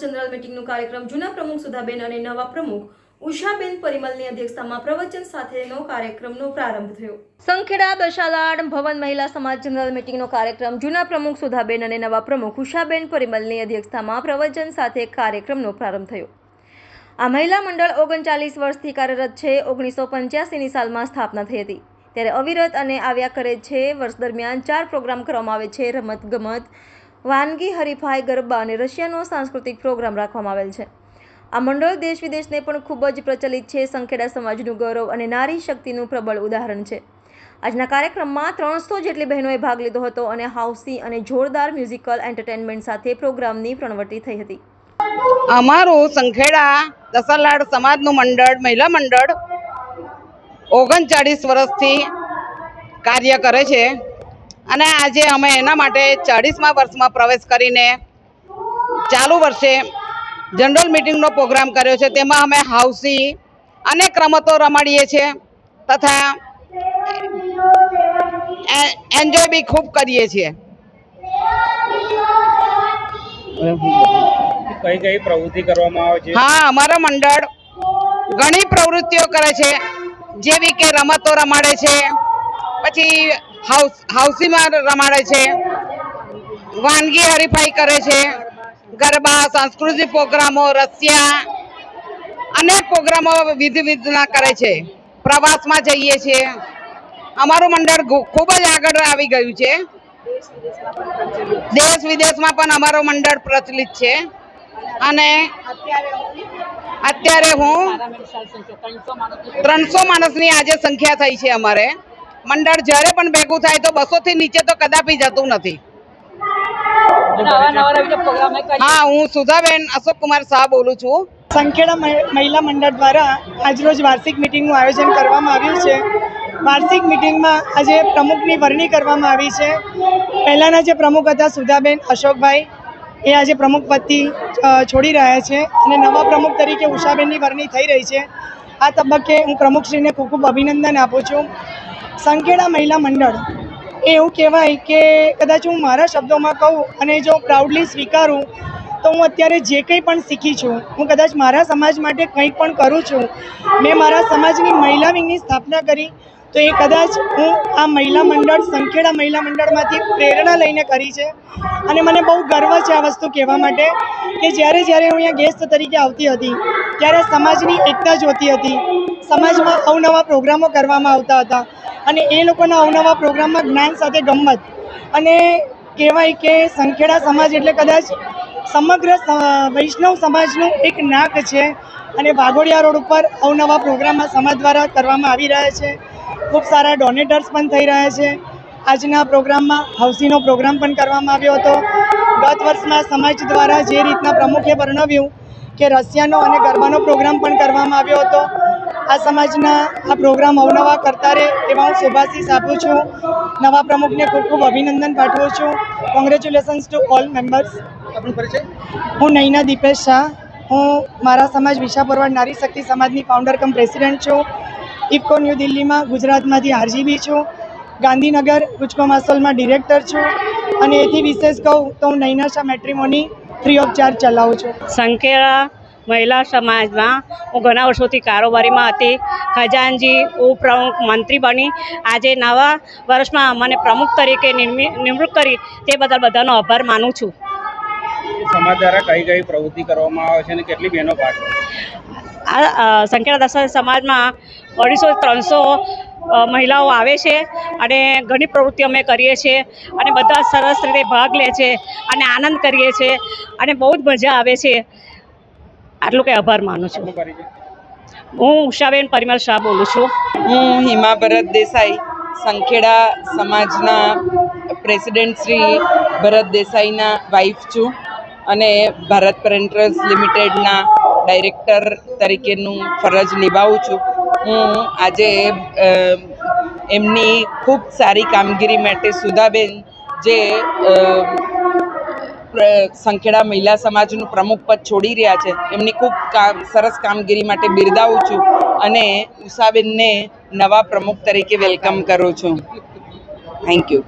General મીટિંગનો કાર્યક્રમ જૂના પ્રમુખ સુધાબેન અને નવા પ્રમુખ ઉષાબેન પરિમલની અધ્યક્ષતામાં પ્રવચન સાથેનો કાર્યક્રમનો પ્રારંભ થયો. સંખેડા, દશાલાડ, ભવન મહિલા સમાજ જનરલ મીટિંગનો કાર્યક્રમ જૂના પ્રમુખ સુધાબેન અને નવા પ્રમુખ ઉષાબેન પરિમલની અધ્યક્ષતામાં પ્રવચન સાથે કાર્યક્રમનો પ્રારંભ થયો. આ મહિલા મંડળ ઓગણચાલીસ વર્ષથી કાર્યરત છે, ઓગણીસો પંચ્યાસીની સાલમાં સ્થાપના થઈ હતી. ત્યારે અવિરત અને આવ્યા કરે છે. વર્ષ દરમિયાન ચાર પ્રોગ્રામ કરવામાં આવે છે. રમત ગમત વાનગી હરીફાઈ ગરબા અને રશિયાનો સાંસ્કૃતિક પ્રોગ્રામ રાખવામાં આવેલ છે. આ મંડળ દેશ વિદેશને પણ ખૂબ જ પ્રચલિત છે. સંખેડા સમાજનું ગૌરવ અને નારી શક્તિનું પ્રબળ ઉદાહરણ છે. આજના કાર્યક્રમમાં ત્રણસો જેટલી બહેનોએ ભાગ લીધો હતો અને હાઉસી અને જોરદાર મ્યુઝિકલ એન્ટરટેનમેન્ટ સાથે પ્રોગ્રામની પ્રણવટી થઈ હતી. અમારું સંખેડા દસાલાડ સમાજનું મંડળ, મહિલા મંડળ ઓગણચાળીસ વર્ષથી કાર્ય કરે છે. અને આજે અમે એના માટે ચાળીસમા વર્ષમાં પ્રવેશ કરીને ચાલુ વર્ષે જનરલ મિટિંગનો પ્રોગ્રામ કર્યો છે. તેમાં અમે હાઉસી અનેક રમતો રમાડીએ છીએ તથા એન્જોય બી ખૂબ કરીએ છીએ. કઈ કઈ પ્રવૃત્તિ કરવામાં આવે છે? હા અમારા મંડળ ઘણી પ્રવૃત્તિઓ કરે છે. જેવી કે રમતો રમાડે છે. પછી હાઉસીમાં રમાડે છે. વાનગી હરીફાઈ કરે છે. ગરબા, સાંસ્કૃતિક પ્રોગ્રામો, રસિયા, અનેક પ્રોગ્રામો વિધિ વિધના કરે છે. પ્રવાસમાં જઈએ છીએ. અમારું મંડળ ખૂબ જ આગળ આવી ગયું છે. દેશ વિદેશમાં પણ અમારું મંડળ પ્રચલિત છે. અને અત્યારે હું ત્રણસો માણસની આજે સંખ્યા થઈ છે અમારે. મંડળ જ્યારે પણ ભેગું થાય તો બસો થી નીચે તો કદાપી જતું નથી. હા હું સુધાબેન અશોક કુમાર શાહ બોલું છું. સંખેડા મહિલા મંડળ દ્વારા આજરોજ વાર્ષિક મિટિંગનું આયોજન કરવામાં આવ્યું છે. વાર્ષિક મિટિંગમાં આજે પ્રમુખની વરણી કરવામાં આવી છે. પહેલાંના જે પ્રમુખ હતા સુધાબેન અશોકભાઈ એ આજે પ્રમુખ પદથી છોડી રહ્યા છે અને નવા પ્રમુખ તરીકે ઉષાબેનની વરણી થઈ રહી છે. આ તબક્કે હું પ્રમુખશ્રીને ખૂબ ખૂબ અભિનંદન આપું છું. સંખેડા મહિલા મંડળ. એ એવું કહેવાય કે કદાચ હું મારા શબ્દોમાં કહું અને જો પ્રાઉડલી સ્વીકારું, તો હું અત્યારે જે કંઈ પણ શીખી છું, હું કદાચ મારા સમાજ માટે કંઈ પણ કરું છું, મેં મારા સમાજની મહિલા વિંગની સ્થાપના કરી, તો એ કદાચ હું આ મહિલા મંડળ સંખેડા મહિલા મંડળમાંથી પ્રેરણા લઈને કરી છે. અને મને બહુ ગર્વ છે આ વસ્તુ કહેવા માટે કે જ્યારે જ્યારે હું અહીંયા ગેસ્ટ તરીકે આવતી હતી, ત્યારે સમાજની એકતા જોતી હતી. સમાજમાં અવનવા પ્રોગ્રામો કરવામાં આવતા હતા. અને એ લોકોના અવનવા પ્રોગ્રામમાં જ્ઞાન સાથે ગમ્મત. અને કહેવાય કે સંખેડા સમાજ એટલે કદાચ સમગ્ર વૈષ્ણવ સમાજનું એક નાક છે. અને વાઘોડિયા રોડ ઉપર અવનવા પ્રોગ્રામમાં સમાજ દ્વારા કરવામાં આવી રહ્યા છે. ખૂબ સારા ડોનેટર્સ પણ થઈ રહ્યા છે. આજના પ્રોગ્રામમાં હાઉસીનો પ્રોગ્રામ પણ કરવામાં આવ્યો હતો. ગત વર્ષમાં સમાજ દ્વારા જે રીતના પ્રમુખે વર્ણવ્યું કે રશિયાનો અને ગરબાનો પ્રોગ્રામ પણ કરવામાં આવ્યો હતો. આ સમાજના આ પ્રોગ્રામ અવનવા કરતા રહે એવા હું શુભાશીષ આપું છું. નવા પ્રમુખને ખૂબ ખૂબ અભિનંદન પાઠવું છું. કોંગ્રેચ્યુલેશન્સ ટુ ઓલ મેમ્બર્સ હું નૈના દીપેશ શાહ. હું મારા સમાજ વિશાપરવાડ નારી શક્તિ સમાજની ફાઉન્ડર કમ પ્રેસિડેન્ટ છું. ઇફકો ન્યૂ દિલ્હીમાં ગુજરાતમાંથી આરજીબી છું. ગાંધીનગર ગુજકો માસોલમાં ડિરેક્ટર છું. અને એથી વિશેષ કહું તો હું Naina Shah matrimony free of charge ચલાવું છું. સંખેડા મહિલા સમાજમાં હું ઘણા વર્ષોથી કારોબારીમાં હતી. ખજાનજી ઉપપ્રમુખ મંત્રી બની. આજે નવા વર્ષમાં મને પ્રમુખ તરીકે નિમણૂક કરી તે બદલ બધાનો આભાર માનું છું. સમાજ દ્વારા કઈ કઈ પ્રવૃત્તિ કરવામાં આવે છે અને કેટલી બહેનો ભાગ આ અ, સંખેડા દસા સમાજમાં અઢીસો ત્રણસો મહિલાઓ આવે છે અને ઘણી પ્રવૃત્તિઓ અમે કરીએ છીએ અને બધા સરસ રીતે ભાગ લે છે અને આનંદ કરીએ છીએ અને બહુ જ મજા આવે છે. આટલું કંઈ આભાર માનું છું. હું ઉષાબેન પરિમલ શાહ બોલું છું. હું હિમા ભરત દેસાઈ, સંખેડા સમાજના પ્રેસિડેન્ટ શ્રી ભરત દેસાઈના વાઇફ છું અને ભારત પ્રિન્ટર્સ લિમિટેડના ડાયરેક્ટર તરીકેનું ફરજ નિભાવું છું. હું આજે એમની ખૂબ સારી કામગીરી માટે સુધાબેન જે સંખેડા મહિલા સમાજનું પ્રમુખ પદ છોડી રહ્યા છે. એમની ખૂબ સરસ કામગીરી માટે બિરદાવું છું અને ઉષાબેનને નવા પ્રમુખ તરીકે વેલકમ કરું છું. Thank you